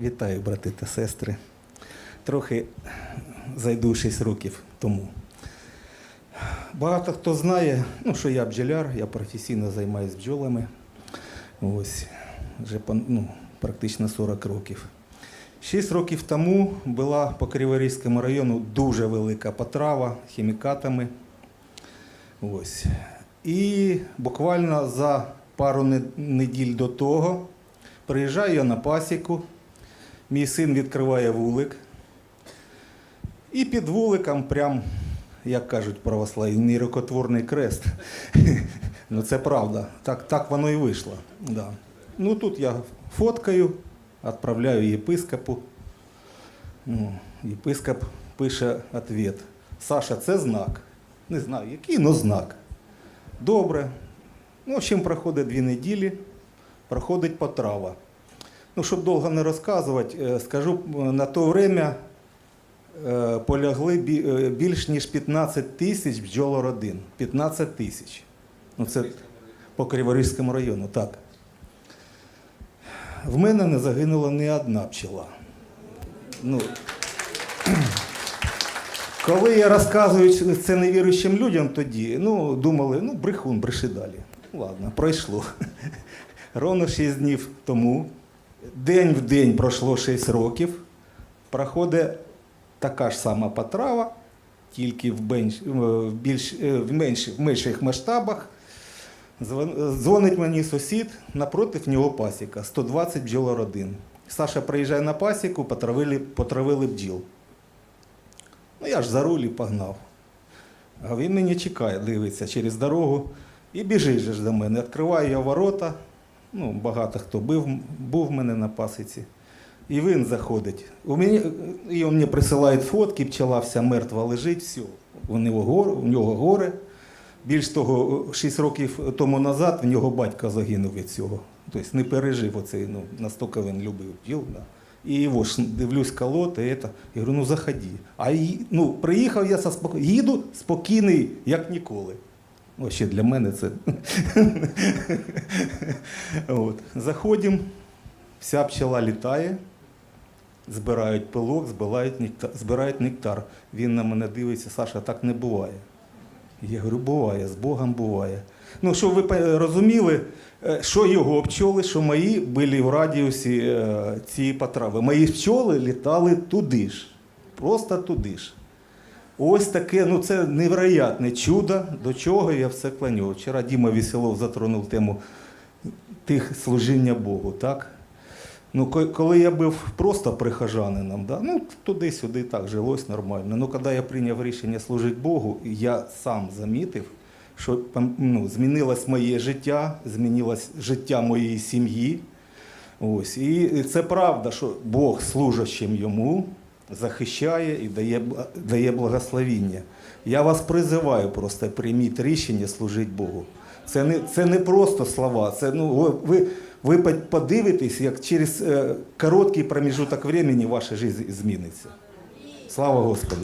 Вітаю, брати та сестри. Трохи зайду 6 років тому. Багато хто знає, ну, що я бджоляр, я професійно займаюся бджолами. Ось, вже ну, практично 40 років. Шість років тому була по Криворізькому району дуже велика потрава хімікатами. Ось. І буквально за пару не- неділь до того приїжджаю я на пасіку, мій син відкриває вулик. І під вуликом, прям, як кажуть православні, рукотворний крест. ну це правда. Так, так воно і вийшло. Да. Ну тут я фоткаю, відправляю єпископу. Ну, єпископ пише відповідь. Саша, це знак. Не знаю, який, але знак. Добре. Ну, в общем, проходить дві неділі, проходить потрава. Ну, щоб довго не розказувати, е, скажу, е, на то время е, полягли більш ніж 15 тисяч бджолородин. 15 тисяч. Ну, це по Криворізькому району, так. В мене не загинула ні одна пчела. Ну, коли я розказую це невіруючим людям тоді, ну, думали, ну, брехун, бреши далі. Ладно, пройшло. Ровно 6 днів тому, день в день пройшло 6 років, проходить така ж сама потрава, тільки в, бенш, в, більш, е, в, менш, в менших масштабах. Дзвонить мені сусід, напротив нього пасіка, 120 бджолородин. Саша приїжджає на пасіку, потравили, потравили бджіл. Ну я ж за руль погнав. А він мені чекає, дивиться через дорогу і біжить до мене. Відкриваю я ворота. Ну, багато хто був, був в мене на пасіці. І він заходить. У мене, і він мені присилає фотки, пчела вся мертва лежить, все. У нього горе, у нього горе. Більш того, 6 років тому назад в нього батько загинув від цього. Тобто не пережив оцей, ну, настільки він любив бджіл. Да. І його ж дивлюсь колоти, і. Я говорю, ну заходи. А ну, приїхав я споко... їду спокійний, як ніколи. О, ще для мене це. От. Заходимо, вся пчела літає, збирають пилок, збирають нектар, збирають нектар. Він на мене дивиться, Саша, так не буває. Я говорю, буває, з Богом буває. Ну, щоб ви розуміли, е, що його пчоли, що мої були в радіусі е, цієї потрави. Мої пчоли літали туди ж, просто туди ж. Ось таке, ну це невероятне чудо, до чого я все кланю. Вчора Діма Веселов затронув тему тих служіння Богу, так? Ну, коли я був просто прихожанином, да, ну, туди-сюди так жилось нормально. Ну, коли я прийняв рішення служити Богу, я сам замітив, що ну, змінилось моє життя, змінилось життя моєї сім'ї. Ось. І це правда, що Бог служащим йому захищає і дає, дає благословіння. Я вас призиваю просто прийміть рішення служити Богу. Це не, це не просто слова. Це, ну, ви, ви по- подивитесь, як через е, короткий проміжуток времени ваша життя зміниться. Слава Господу!